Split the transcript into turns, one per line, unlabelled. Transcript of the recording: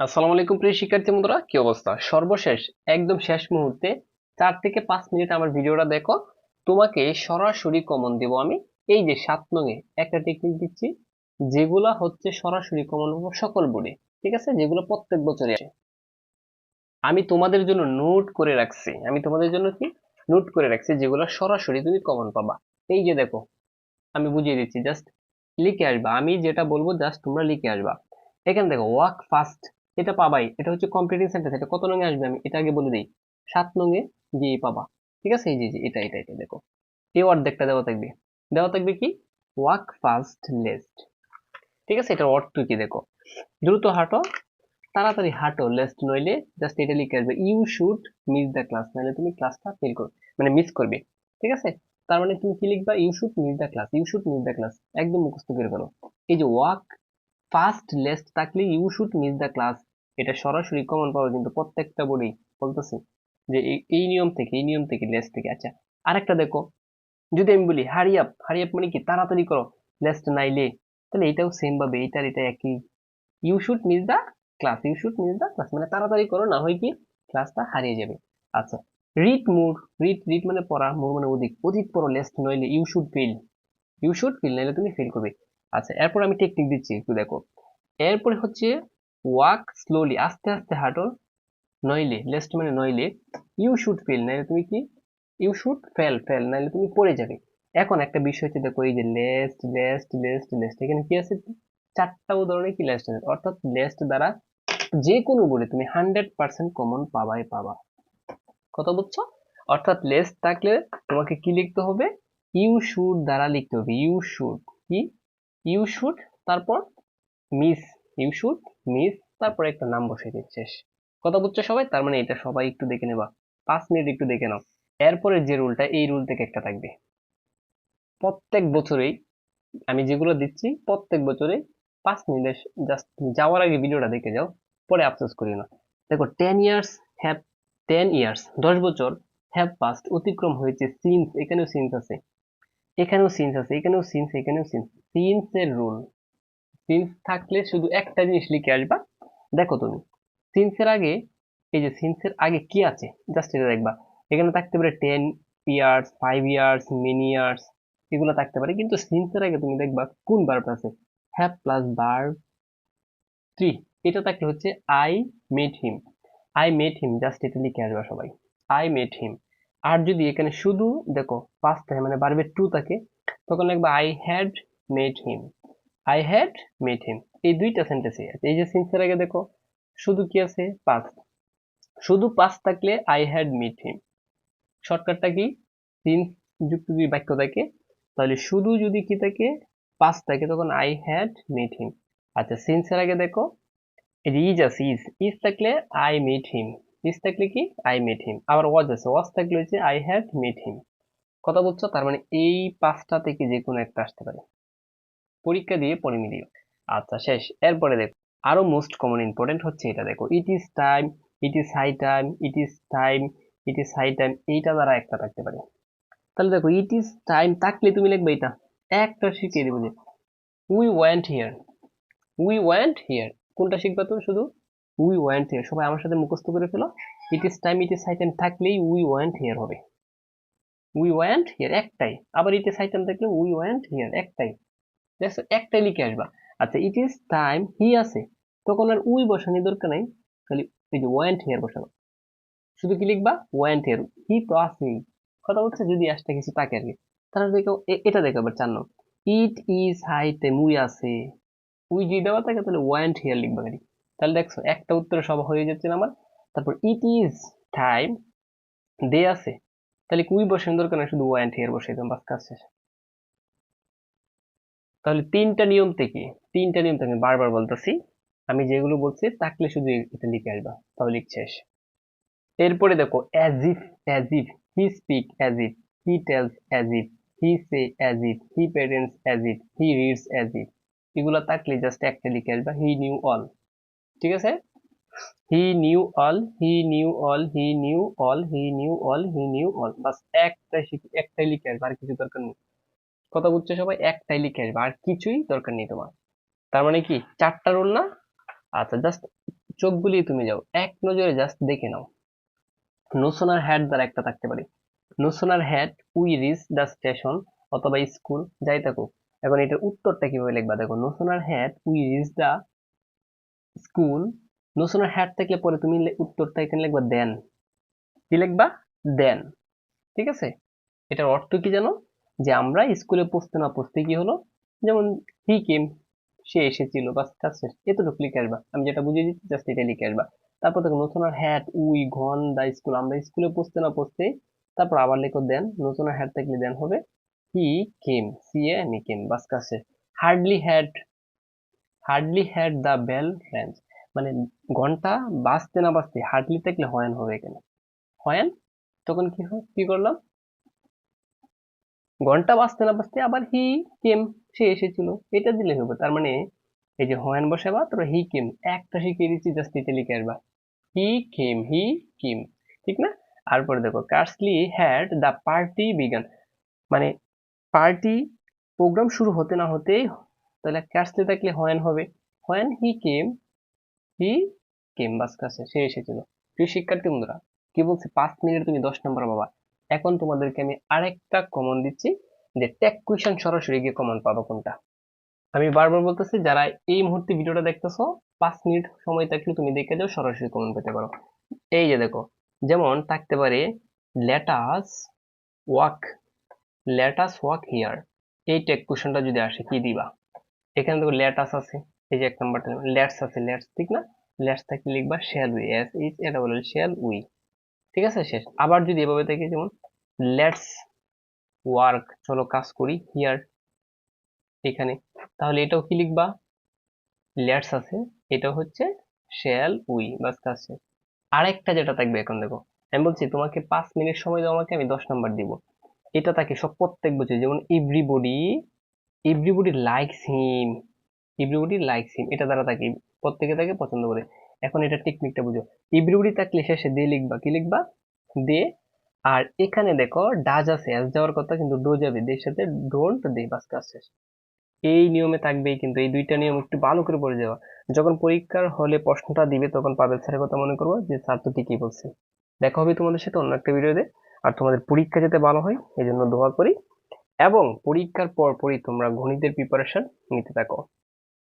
আসসালামু আলাইকুম প্রিয় শিক্ষার্থী বন্ধুরা, কি অবস্থা? সর্বশেষ, একদম শেষ মুহূর্তে চার থেকে পাঁচ মিনিট আমার ভিডিওটা দেখো। তোমাকে সরাসরি কমন দেব আমি। এই যে সাত নঙে একটা টেকনিক দিচ্ছি, যেগুলা হচ্ছে সরাসরি কমন সকল বোর্ডে ঠিক আছে? যেগুলো প্রত্যেক বছরে আসে। আমি তোমাদের জন্য নোট করে রাখছি। আমি তোমাদের জন্য কি? নোট করে রাখছি যেগুলো সরাসরি তুমি কমন পাবা। এই যে দেখো, আমি বুঝিয়ে দিচ্ছি জাস্ট লিখে আসবা। আমি যেটা বলব জাস্ট তোমরা লিখে আসবা। এখানে দেখো ওয়াক ফাস্ট এটা পাবাই, এটা হচ্ছে কম্পিউটিং সেন্টেন্স এটা কত নঙে আসবে আমি এটা আগে বলে দিই। সাত নঙে গিয়ে পাবা, ঠিক আছে? এই যে এটা এটা এটা, দেখো। এই অর্ধেকটা দেওয়া থাকবে। দেওয়া থাকবে কি? ওয়াক ফাস্ট লেস্ট ঠিক আছে? এটার অর্থ কি দেখো? দ্রুত হাঁটো, তাড়াতাড়ি হাঁটো লেস্ট নইলে জাস্ট এটা লিখে আসবে you should miss the class নাহলে তুমি ক্লাসটা ফেল করবে মানে মিস করবে। ঠিক আছে? তার মানে তুমি কি লিখবা? You should miss the class you should miss the class একদম মুখস্থ করে ফেলো। এই যে ওয়াক ফার্স্ট লেস্ট থাকলে you should miss the class এটা সরাসরি কমন পাবো কিন্তু প্রত্যেকটা বোর্ডেই বলতেছি যে এই- নিয়ম থেকে, এই নিয়ম থেকে লেস্ট থেকে। আচ্ছা আরেকটা দেখো, যদি আমি বলি হারি আপ হারি আপ মানে কি? তাড়াতাড়ি করো লেস্ট নাইলে তাহলে এটাও সেম ভাবে, এটার, এটা একই। You should miss the class you should miss the class মানে তাড়াতাড়ি করো, না হয় কি? ক্লাসটা হারিয়ে যাবে। আচ্ছা রিড মুড রিড রিড মানে পড়া মুড মানে অধিক। অধিক পড়ো লেস্ট নইলে you should fail you should fail নাইলে তুমি ফিল করবে। আচ্ছা এরপর আমি টেকনিক দিচ্ছি, একটু দেখো। এরপরে হচ্ছে ওয়াক স্লোলি আস্তে আস্তে হাঁটো, নইলে লেস্ট মানে নইলে ইউ শুড ফেল নাইলে তুমি কি? ইউ শুড ফেল ফেল নাইলে তুমি পড়ে যাবে। এখন একটা বিষয় হচ্ছে দেখো, এই যে লেস্ট লেস্ট লেস্ট লেস্ট এখানে কি আছে? চারটা উদাহরণে কি লেস্ট আছে? অর্থাৎ লেস্ট দ্বারা যে কোনো বলে তুমি হান্ড্রেড পার্সেন্ট কমন পাবাই পাবা। কথা বুঝছ? অর্থাৎ লেস্ট থাকলে তোমাকে কি লিখতে হবে? ইউ শুড দ্বারা লিখতে হবে। ইউ শুড কি? ইউ শুড তারপর মিস ইউ শুড মিস তারপরে একটা নাম বসিয়ে দিচ্ছিস। কথা বুঝছ সবাই? তার মানে এটা সবাই একটু দেখে নেবা। পাঁচ মিনিট একটু দেখে নাও। এরপরে যে রুলটা, এই রুল থেকে একটা থাকবে। প্রত্যেক বছরেই আমি যেগুলো দিচ্ছি, প্রত্যেক বছরে পাঁচ মিনিট জাস্ট যাওয়ার আগে ভিডিওটা দেখে যাও, পরে আফসোস করি না। দেখো ten years have ten years দশ বছর হ্যাভ পাস্ট অতিক্রম হয়েছে সিন্স এখানেও সিন্স আছে। এখানেও সিন্স আছে, এখানেও সিন্স এখানেও সিন্স সিন্স এর রুল সিন্স থাকলে শুধু একটা জিনিস লিখে আসবা। দেখো তুমি সিন্সের আগে, এই যে সিন্সের আগে কি আছে? জাস্ট এটা দেখবা। এখানে থাকতে পারে ten years five years many years এগুলো থাকতে পারে। কিন্তু সিন্সের আগে তুমি দেখবা কোন ভার্ব আছে? হ্যাভ প্লাস ভার্ব থ্রি এটা থাকলে হচ্ছে I met him I met him just এটা লিখে আসবা সবাই। আই মেট হিম আর যদি এখানে শুধু, দেখো, পাঁচ থাকে মানে বারবে টু থাকে, তখন লিখবা I had met him I had met him এই দুইটা সেন্টেন্সই আছে। এই যে সিন্সের আগে দেখো, শুধু কি আছে? পাঁচ শুধু পাস থাকলে আই হ্যাড মিট হিম শর্টকাটটা কি? সিন্স যুক্ত যদি বাক্য থাকে। তাহলে শুধু যদি কি থাকে? পাস থাকে, তখন আই হ্যাড মিট হিম আচ্ছা সিন্সের আগে দেখো ইজ আছে ইজ ইজ থাকলে আই মিট হিম ইজ থাকলে কি? আই মিট হিম আবার ওয়াজ আছে। ওয়াজ থাকলে হচ্ছে আই হ্যাড মিট হিম কথা বলছো? তার মানে এই পাঁচটা থেকে যে কোনো একটা আসতে পারে। পরীক্ষা দিয়ে পড়ে মিলিও আচ্ছা শেষ। এরপরে দেখো, আরও মোস্ট কমন ইম্পর্টেন্ট হচ্ছে এটা। দেখো it is time it is high time it is time it is high time এইটা দ্বারা একটা থাকতে পারে। তাহলে দেখো ইট ইজ টাইম থাকলে তুমি লিখবে এটা। একটা শিখিয়ে দেবো যে we went here we went here কোনটা শিখবা তুমি শুধু? উই ওয়েন্ট হিয়ার সবাই আমার সাথে মুখস্থ করে ফেলো। It is time it is high time থাকলেই উই ওয়েন্ট হিয়ার হবে। উই ওয়েন্ট হিয়ার একটাই। আবার ইট ইজ হাই টাইম থাকলে উই ওয়েন্ট হিয়ার একটাই। দেখছ একটাই লিখে আসবা। আচ্ছা ইট ইজ টাইম হি আছে। তখন আর উই বসানোর দরকার নাই। খালি এই যে ওয়েন্ট হিয়ার বসানো। শুধু কি লিখবা? ওয়েন্ট হিয়ার হি তো আছেই কথা বলছে যদি আসতে কিছু তাকে আর কি। তাহলে দেখো এটা দেখো এবার চার it is high time we আছে। উই যদি দেওয়া থাকে, তাহলে ওয়েন্ট হিয়ার লিখবা খালি। তাহলে দেখছ, একটা উত্তর সব হয়ে যাচ্ছে না আমার। তারপর ইট ইজ টাইম দে আছে। তাহলে কুই বসানোর দরকার নাই, শুধু ওয়েন্ট হিয়ার বসে দিলাম বাস কাজ শেষ। তাহলে তিনটা নিয়ম থেকে, তিনটা নিয়ম থেকে বারবার বলতেছি, আমি যেগুলো বলছি থাকলে শুধু এটা লিখে আসবা তাহলে লিখ শেষ। এরপরে দেখো as if as if he speak as if he tells as if he say as if he parents as if he reads as if এগুলো থাকলে জাস্ট একটা লিখে আসবা হি নিউ অল ঠিক আছে? He knew all he knew all he knew all he knew all he knew all বাস একটাই শিখে একটাই লিখে আসবা, আর কিছু দরকার নেই। কথা বুঝছ সবাই, একটাই লিখে আসবে, আর কিছুই দরকার নেই তোমার। তার মানে কি? চারটা রোল না? আচ্ছা জাস্ট চোখ বুলিয়ে তুমি যাও, এক নজরে জাস্ট দেখে নাও। নোসোনার হ্যাড দ্বারা একটা থাকতে পারে। No sooner had we reach the station অথবা স্কুল যাই থাকুক। এখন এটার উত্তরটা কীভাবে লিখবা? দেখো no sooner had we reach the school no sooner had থাকলে পরে তুমি উত্তরটা এখানে লিখবা দেন কি লিখবা? দেন ঠিক আছে? এটার অর্থ কি জানো? যে আমরা স্কুলে পৌঁছতে না পৌঁছতে কি হলো? যেমন হি কেম সে এসেছিল বা কাজ শেষ। এতটুকু লিখে আসবা। আমি যেটা বুঝিয়ে দিচ্ছি জাস্ট এটা লিখে আসবা। তারপর দেখো, নতুন হ্যাট উই, ঘন, দা স্কুল। আমরা স্কুলে পৌঁছতে না পৌঁছতে তারপর আবার লেখো দেন। নতুন হ্যাট থাকলে দেন হবে হি কেম সি এ মি কেম বাস, কাজ শেষ। Hardly had hardly had the bell rang মানে ঘণ্টা বাঁচতে না বাজতে হার্ডলি থাকলে হয়ান হবে এখানে। হয়ান, তখন কি হয়? কি করলাম? ঘণ্টা বাজতে না বাজতে আবার হি কেম সে এসেছিল। এটা দিলে হবে, তার মানে এই যে হয়ান বসাবা তোর হি কেম একটা শিখিয়ে দিচ্ছি জাস্ট এটা লিখে আসবা। হি কেম হি কেম ঠিক না? আর পরে দেখো scarcely had the party began মানে পার্টি প্রোগ্রাম শুরু হতে না হতেই তাহলে কার্সলি থাকলে হয়ান হবে। হয়ান হি কেম হি কেম বাস কাছে, সে এসেছিল। প্রিয় শিক্ষার্থী বন্ধুরা, কি বলছে? পাঁচ মিনিট তুমি দশ নম্বর পাবা। এখন তোমাদেরকে আমি আরেকটা কমন দিচ্ছি, যে টেক কুইশন সরাসরি গিয়ে কমন পাবো কোনটা? আমি বারবার বলতেছি, যারা এই মুহূর্তে ভিডিওটা দেখতেছো, পাঁচ মিনিট সময় থাকলে তুমি দেখে যাও, সরাসরি কমন পেতে পারো। এই যে দেখো, যেমন থাকতে পারে let us walk let us walk here এই টেক কুইশনটা যদি আসে, কি দিবা? এখানে দেখো লেটাস আছে, এই যে এক নাম্বারটা লেটস আছে লেটস ঠিক না? লেটস থাকলে লিখবা শ্যাল উই এস এইচ এটা বলে শ্যাল উই ঠিক আছে, শেষ। আবার যদি এভাবে থাকে, যেমন লেটস ওয়ার্ক চলো কাজ করি হিয়ার এখানে, তাহলে এটাও কি লিখবা? লেটস আছে, এটা হচ্ছে শ্যাল উই বাস কাজ শেষ। আরেকটা যেটা থাকবে এখন দেখো, আমি বলছি, তোমাকে পাঁচ মিনিট সময় দাও আমাকে, আমি দশ নাম্বার দিব। এটা থাকে সব প্রত্যেক বছর, যেমন everybody everybody likes him everybody likes him এটা দ্বারা থাকে, প্রত্যেকে তাকে পছন্দ করে। এখন এটা টেকনিকটা বুঝো। এভরিবডি থাকলে শেষে দিয়ে লিখবা। কি লিখবা? দে আর এখানে দেখো ডাজ আছে অ্যাজ যাওয়ার কথা, কিন্তু ডো যাবে। দের সাথে ডোন্ট দে বাস কাজ শেষ। এই নিয়মে থাকবেই কিন্তু, এই দুইটা নিয়ম একটু ভালো করে পড়ে যাওয়া। যখন পরীক্ষার হলে প্রশ্নটা দিবে, তখন পাবেল স্যারের কথা মনে করব যে, স্যার তো ঠিকই বলছে। দেখা হবে তোমাদের সাথে অন্য একটা ভিডিওতে আর তোমাদের পরীক্ষা যাতে ভালো হয় এই জন্য দোয়া করি। এবং পরীক্ষার পর পরই তোমরা গণিতের প্রিপারেশন নিতে থাকো।